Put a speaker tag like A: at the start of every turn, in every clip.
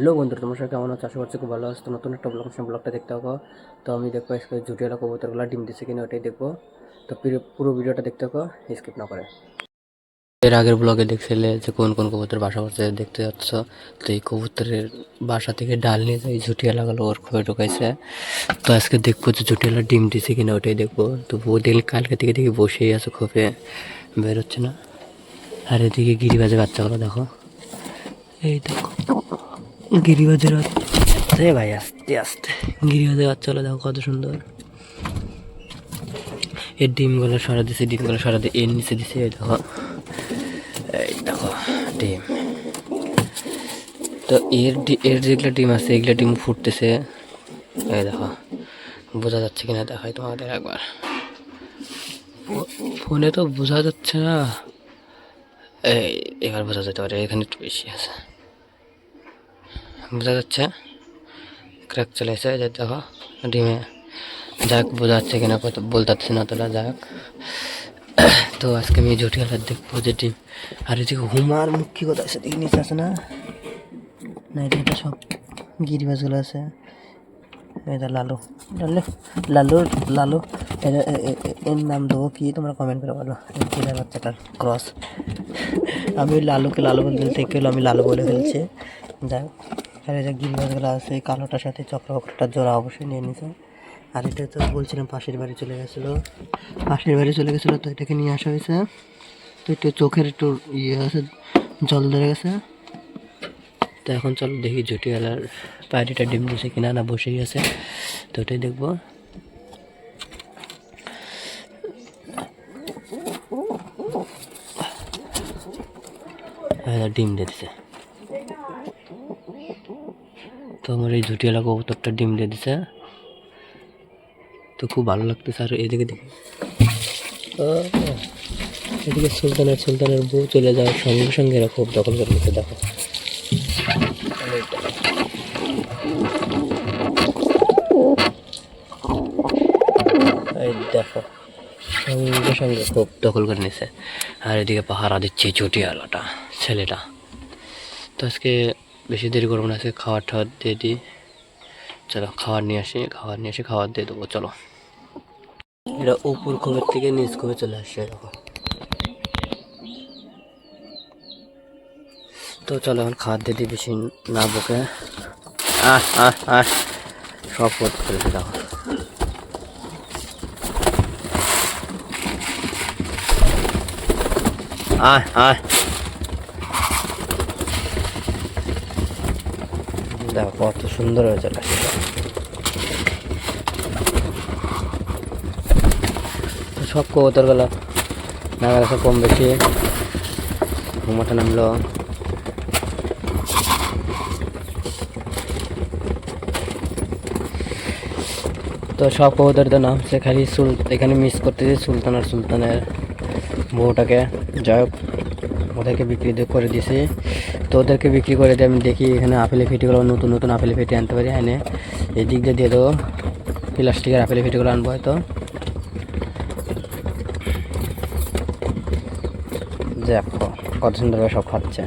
A: Hello বন্ধুরা, তোমার সাথে কেমন আছো? আশা করছি খুব ভালো আছো। নতুন একটা ব্লগ ব্লগটা দেখতে হবে তো আমি দেখব আজকে জুটিয়ালা কবুতরগুলো ডিম দিচ্ছে কিনা ওটাই দেখব। তো পুরো- ভিডিওটা দেখতে হবে স্কিপ না করে। এর আগের ব্লগে দেখছিলে যে কোন কোন কবুতর বাসা করছে দেখতে যাচ্ছ? তো এই কবুতরের বাসা থেকে ডাল নিয়ে যাই ঝুটিয়ালা গেলো ওর খোয়ে ঢুকাইছে। তো আজকে দেখব যে ঝুটিয়ালা ডিম দিছে কিনা ওটাই দেখব। তো দিন কালকে থেকে দেখি বসেই আছে খোপে বেরোচ্ছে না। আর এদিকে গিরিবাজে বাচ্চাগুলো দেখো। এই দেখো। গিরিবাজের বাচ্চা ভাই আস্তে আস্তে। গিরিবাজের বাচ্চাগুলো দেখো কত সুন্দর। এর ডিমগুলো সরা দিছে ডিমগুলো সরা দিয়ে এর নিচে দিছে এই দেখো। এই দেখো ডিম। তো এর এর যেগুলো ডিম আছে এগুলো ডিম ফুটতেছে। এই দেখো বোঝা যাচ্ছে কিনা দেখাই তোমাদের একবার। ফোনে তো বোঝা যাচ্ছে না। এই এবার বোঝা যেতে পারে এখানে একটু বেশি আছে। বোঝা যাচ্ছে। ক্র্যাক চলে এসে যে দেখো, ডিমে যাক বোঝা যাচ্ছে কিনা, কত বলতে না তোরা যাক। তো আজকে আমি জটিয়ালার দেখব যে ডিম। আর এদিকে হুমার মুখী কথা আছে, দেখি নিচে আছে না? না এটা এটা সব গিরিবাজগুলো আছে। এটা লালু লালু লালু লালু এটা- এর নাম দেবো কি? তোমরা কমেন্ট করে বলো। এই বাচ্চাটার ক্রস আমি লালুকে লালু বলতে থেকে আমি লালু বলে ফেলছি। যাই। আর এই যে গিরিবাজগুলো আছে কালোটার সাথে চক্রবক্রটার জোড়া অবশ্যই নিয়ে নিছে। আর এটা তো বলছিলাম পাশের বাড়ি চলে গেছিল। পাশের বাড়ি চলে গেছিল তো এটাকে নিয়ে আসা হয়েছে। তো একটু চোখের একটু ইয়ে আছে, জল ধরে গেছে। তো এখন চলো দেখি জটিয়ালার পায়রিটা ডিম দিছে কিনা না বসেই আছে। তো ওটাই দেখব। ডিম দিয়ে দিছে তো আমার এই ঝুটিয়ালা কবুতরটা ডিম দিয়ে দিছে। তো খুব ভালো লাগতেছে আর এদিকে দেখি এদিকে সুলতানের সুলতানের বউ চলে যাওয়ার সঙ্গে সঙ্গে এরা খুব দখল করে নিতে দেখো। দেখো, সঙ্গে সঙ্গে খুব দখল করে নিছে আর এদিকে পাহারা দিচ্ছে চটিয়ালাটা ছেলেটা। তো আজকে বেশি দেরি করব না, আজকে খাবার টাবার দিয়ে দিই। চলো খাবার নিয়ে আসি খাবার নিয়ে এসে খাবার দিয়ে দেবো, চলো। এটা উপর খোপের থেকে নিচ খোপে চলে আসছে তো চলো, এখন খাবার দিয়ে দিই, বেশি না বকে। আহ আহ আহ, সব করতে ফেলেছে দেখো। আয় আয় দেখো, কত সুন্দর হয়েছে সব কবুতর গেল নামা গেছে কম বেশি ঘুমাটা নামলো। তো সব কবুতর তো নামছে খালি সুল এখানে মিস করতেছি সুলতান আর সুলতানের বউটাকে। যাই হোক ওদেরকে বিক্রি করে দিছি। তো ওদেরকে বিক্রি করে দিয়ে আমি দেখি এখানে আপেলে ফিটিগুলো নতুন নতুন আপেলে ফিটি আনতে পারি। এনে এই দিক দিয়ে দিয়ে দেবো। প্লাস্টিকের আপেলে ফিটিগুলো আনব হয়তো। দেখো কত সুন্দরভাবে সব খাচ্ছে।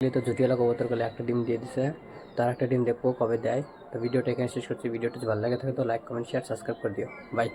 A: তো জুটিয়ালা কবুতর গেলে একটা ডিম দিয়ে দিছে। তার একটা ডিম দেখব কবে দেয়। তো ভিডিওটা এখানে শেষ করছি। ভিডিওটা যদি ভালো লাগে থাকে তো লাইক কমেন্ট শেয়ার সাবস্ক্রাইব করে দিও। বাই